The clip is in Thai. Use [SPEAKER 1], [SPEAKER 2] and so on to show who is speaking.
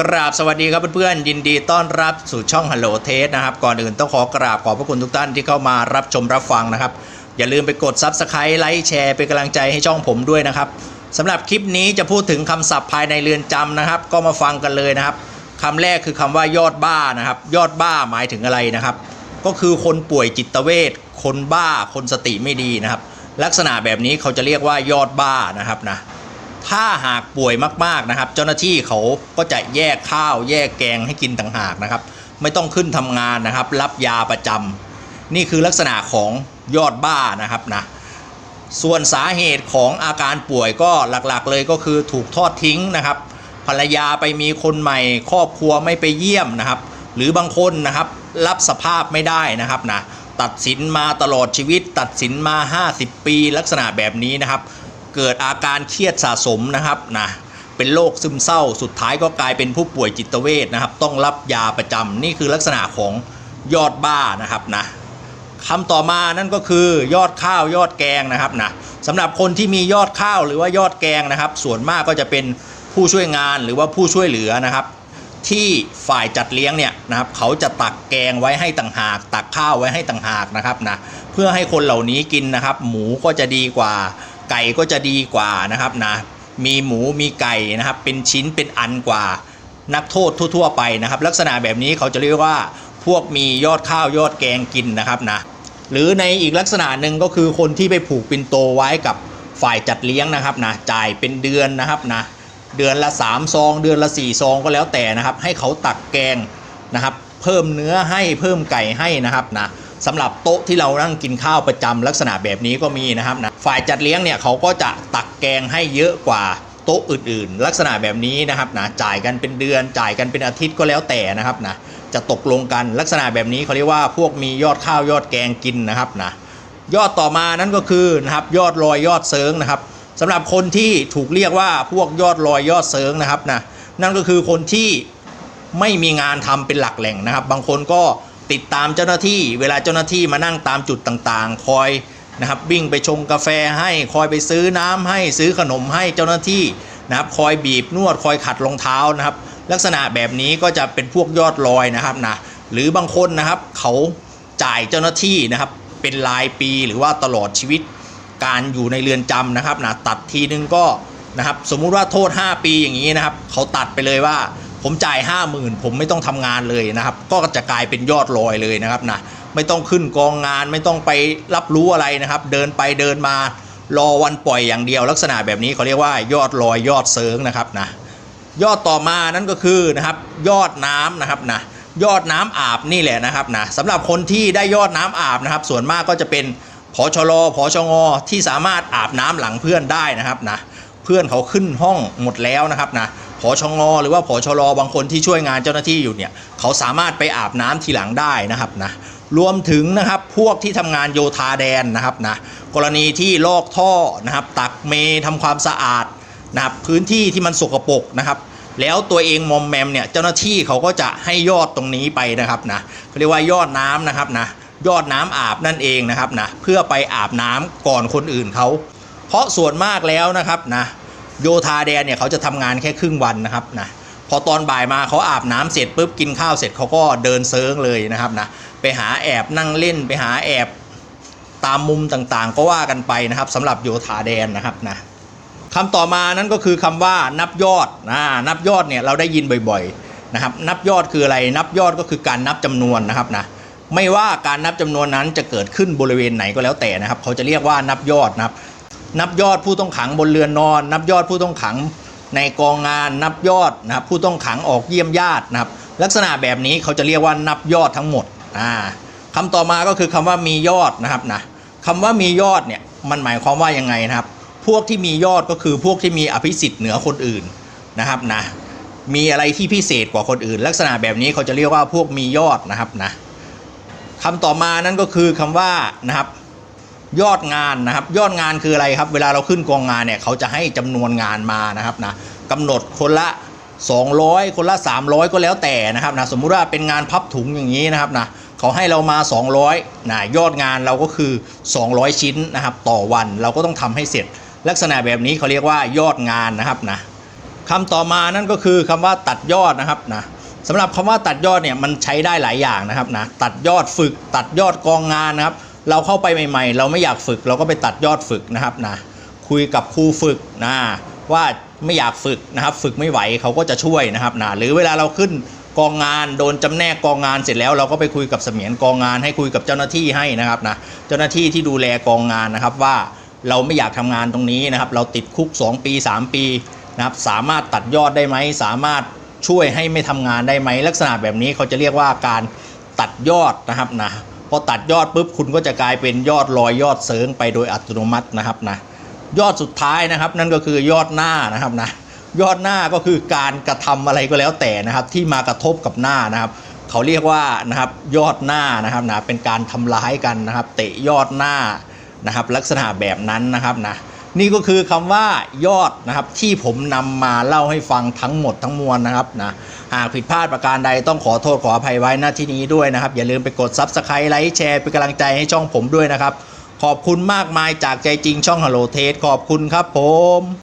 [SPEAKER 1] กราบสวัสดีครับเพื่อนๆยินดีต้อนรับสู่ช่อง Hello t a s t นะครับ ก่อนอื่นต้องขอกราบขอบพระคุณทุกท่านที่เข้ามารับชมรับฟังนะครับ อย่าลืมไปกด Subscribe ไลค์แชร์เป็นกำลังใจให้ช่องผมด้วยนะครับสำหรับคลิปนี้จะพูดถึงคำศัพท์ภายในเรือนจำนะครับ ก็มาฟังกันเลยนะครับคำแรกคือคำว่ายอดบ้านะครับ ยอดบ้าหมายถึงอะไรนะครับ ก็คือคนป่วยจิตเวชคนบ้าคนสติไม่ดีนะครับ ลักษณะแบบนี้เขาจะเรียกว่ายอดบ้านะครับนะ ถ้าหากป่วยมากๆนะครับ เจ้าหน้าที่เขาก็จะแยกข้าวแยกแกงให้กินต่างหากนะครับ ไม่ต้องขึ้นทำงานนะครับ รับยาประจำนี่คือลักษณะของยอดบ้านะครับนะส่วนสาเหตุของอาการป่วยก็หลักๆ เลยก็คือถูกทอดทิ้งนะครับ ภรรยาไปมีคนใหม่ ครอบครัวไม่ไปเยี่ยมนะครับ หรือบางคนนะครับรับสภาพไม่ได้นะครับนะตัดสินมาตลอดชีวิต ตัดสินมา 50 ปีลักษณะแบบนี้นะครับ เกิดอาการเครียดสะสมนะครับนะเป็นโรคซึมเศร้า สุดท้ายก็กลายเป็นผู้ป่วยจิตเวชนะครับ ต้องรับยาประจำนี่คือลักษณะของยอดบ้านะครับนะคำต่อมานั่นก็คือยอดข้าวยอดแกงนะครับนะสำหรับคนที่มียอดข้าวหรือว่ายอดแกงนะครับ ส่วนมากก็จะเป็นผู้ช่วยงานหรือว่าผู้ช่วยเหลือนะครับ ที่ฝ่ายจัดเลี้ยงเนี่ยนะครับ เขาจะตักแกงไว้ให้ต่างหาก ตักข้าวไว้ให้ต่างหากนะครับนะเพื่อให้คนเหล่านี้กินนะครับ หมูก็จะดีกว่า ไก่ก็จะดีกว่านะครับนะมีหมูมีไก่นะครับเป็นชิ้นเป็นอันกว่านักโทษทั่ว ๆ ไปนะครับ ลักษณะแบบนี้เขาจะเรียกว่าพวกมียอดข้าวยอดแกงกินนะครับนะหรือในอีกลักษณะหนึ่งก็คือคนที่ไปผูกปินโตไว้กับฝ่ายจัดเลี้ยงนะครับนะจ่ายเป็นเดือนนะครับนะเดือนละ 3 ซอง เดือนละ 4 ซองก็แล้วแต่นะครับ ให้เขาตักแกงนะครับ เพิ่มเนื้อให้เพิ่มไก่ให้นะครับนะ สำหรับโต๊ะที่เรานั่งกินข้าวประจำลักษณะแบบนี้ก็มีนะครับนะฝ่ายจัดเลี้ยงเนี่ยเขาก็จะตักแกงให้เยอะกว่าโต๊ะอื่น ๆ ลักษณะแบบนี้นะครับนะจ่ายกันเป็นเดือน จ่ายกันเป็นอาทิตย์ก็แล้วแต่นะครับนะจะตกลงกันลักษณะแบบนี้เขาเรียกว่าพวกมียอดข้าวยอดแกงกินนะครับนะยอดต่อมานั่นก็คือนะครับยอดลอยยอดเซิงนะครับสำหรับคนที่ถูกเรียกว่าพวกยอดลอยยอดเซิงนะครับนะนั่นก็คือคนที่ไม่มีงานทำเป็นหลักแหล่งนะครับ บางคนก็ ติดตามเจ้าหน้าที่ เวลาเจ้าหน้าที่มานั่งตามจุดต่างๆ คอยนะครับวิ่งไปชงกาแฟให้คอยไปซื้อน้ำให้ซื้อขนมให้เจ้าหน้าที่นะครับคอยบีบนวดคอยขัดรองเท้านะครับ ลักษณะแบบนี้ก็จะเป็นพวกยอดลอยนะครับนะหรือบางคนนะครับเขาจ่ายเจ้าหน้าที่นะครับเป็นรายปีหรือว่าตลอดชีวิตการอยู่ในเรือนจำนะครับนะตัดทีนึงก็นะครับสมมุติว่าโทษ 5 ปีอย่างนี้นะครับเขาตัดไปเลยว่า ผมจ่าย5 0,000ผมไม่ต้องทำงานเลยนะครับ ก็จะกลายเป็นยอดลอยเลยนะครับนะไม่ต้องขึ้นกองงานไม่ต้องไปรับรู้อะไรนะครับ เดินไปเดินมารอวันปล่อยอย่างเดียว ลักษณะแบบนี้เขาเรียกว่ายอดลอยยอดเซิงนะครับนะยอดต่อมานั่นก็คือนะครับยอดน้ำนะครับนะยอดน้ำอาบนี่แหละนะครับนะสำหรับคนที่ได้ยอดน้ำอาบนะครับ ส่วนมากก็จะเป็นพอชรพอชงอที่สามารถอาบน้ำหลังเพื่อนได้นะครับนะเพื่อนเขาขึ้นห้องหมดแล้วนะครับนะ อชงหรือว่าพอชรบางคนที่ช่วยงานเจ้าหน้าที่อยู่เนี่ยเขาสามารถไปอาบน้ำทีหลังได้นะครับนะรวมถึงนะครับพวกที่ทำงานโยธาแดนนะครับนะกรณีที่ลอกท่อนะครับตักเมทำความสะอาดนะครับพื้นที่ที่มันสกปรกนะครับแล้วตัวเองมอมแมมเนี่ยเจ้าหน้าที่เขาก็จะให้ยอดตรงนี้ไปนะครับนะเขาเรียกว่ายอดน้ำนะครับนะยอดน้ำอาบนั่นเองนะครับนะเพื่อไปอาบน้ำก่อนคนอื่นเขาเพราะส่วนมากแล้วนะครับนะ โยธาแดนเนี่ยเขาจะทำงานแค่ครึ่งวันนะครับนะพอตอนบ่ายมาเขาอาบน้ำเสร็จปุ๊บกินข้าวเสร็จเขาก็เดินเซิร์งเลยนะครับนะไปหาแอบนั่งเล่นไปหาแอบตามมุมต่างๆ ก็ว่ากันไปนะครับสำหรับโยธาแดนนะครับนะคำต่อมานั่นก็คือคำว่านับยอดนะนับยอดเนี่ยเราได้ยินบ่อยๆนะครับนับยอดคืออะไรนับยอดก็คือการนับจำนวนนะครับนะไม่ว่าการนับจำนวนนั้นจะเกิดขึ้นบริเวณไหนก็แล้วแต่นะครับ เขาจะเรียกว่านับยอดนะครับ นับยอดผู้ต้องขังบนเรือนนอน นับยอดผู้ต้องขังในกองงานนับยอดนะครับผู้ต้องขังออกเยี่ยมญาตินะครับ ลักษณะแบบนี้เขาจะเรียกว่านับยอดทั้งหมดอ่าคำต่อมาก็คือคำว่ามียอดนะครับนะคำว่ามียอดเนี่ยมันหมายความว่ายังไงนะครับ พวกที่มียอดก็คือพวกที่มีอภิสิทธิ์เหนือคนอื่นนะครับนะมีอะไรที่พิเศษกว่าคนอื่น ลักษณะแบบนี้เขาจะเรียกว่าพวกมียอดนะครับนะคำต่อมานั่นก็คือคำว่านะครับ ยอดงานนะครับยอดงานคืออะไรครับ เวลาเราขึ้นกองงานเนี่ยเขาจะให้จำนวนงานมานะครับนะกำหนดคนละ 200 คนละ 300 ก็แล้วแต่นะครับนะสมมุติว่าเป็นงานพับถุงอย่างนี้นะครับนะเขาให้เรามา 200นะยอดงานเราก็คือ 200 ชิ้นนะครับต่อวันเราก็ต้องทำให้เสร็จ ลักษณะแบบนี้เขาเรียกว่ายอดงานนะครับนะคำต่อมานั่นก็คือคำว่าตัดยอดนะครับนะสำหรับคำว่าตัดยอดเนี่ยมันใช้ได้หลายอย่างนะครับนะตัดยอดฝึกตัดยอดกองงานนะครับ เราเข้าไปใหม่ ๆ เราไม่อยากฝึกเราก็ไปตัดยอดฝึกนะครับนะคุยกับครูฝึกนะว่าไม่อยากฝึกนะครับ ฝึกไม่ไหวเขาก็จะช่วยนะครับนะหรือเวลาเราขึ้นกองงานโดนจำแนกกองงานเสร็จแล้ว เราก็ไปคุยกับเสมียนกองงาน ให้คุยกับเจ้าหน้าที่ให้นะครับนะเจ้าหน้าที่ที่ดูแลกองงานนะครับว่าเราไม่อยากทำงานตรงนี้นะครับ เราติดคุก 2 ปี 3 ปีนะครับสามารถตัดยอดได้ไหมสามารถช่วยให้ไม่ทำงานได้ไหมลักษณะแบบนี้เขาจะเรียกว่าการตัดยอดนะครับนะ พอตัดยอดปุ๊บคุณก็จะกลายเป็นยอดลอยยอดเสริงไปโดยอัตโนมัตินะครับนะยอดสุดท้ายนะครับ นั่นก็คือยอดหน้านะครับนะยอดหน้าก็คือการกระทำอะไรก็แล้วแต่นะครับ ที่มากระทบกับหน้านะครับ เขาเรียกว่านะครับยอดหน้านะครับนะเป็นการทำร้ายกันนะครับ เตะยอดหน้านะครับ ลักษณะแบบนั้นนะครับนะ นี่ก็คือคำว่ายอดนะครับที่ผมนำมาเล่าให้ฟังทั้งหมดทั้งมวลนะครับนะหากผิดพลาดประการใดต้องขอโทษขออภัยไว้หน้าที่นี้ด้วยนะครับ อย่าลืมไปกด Subscribe ไลค์แชร์เป็นกำลังใจให้ช่องผมด้วยนะครับ ขอบคุณมากมายจากใจจริงช่อง Hello t a s t ขอบคุณครับผม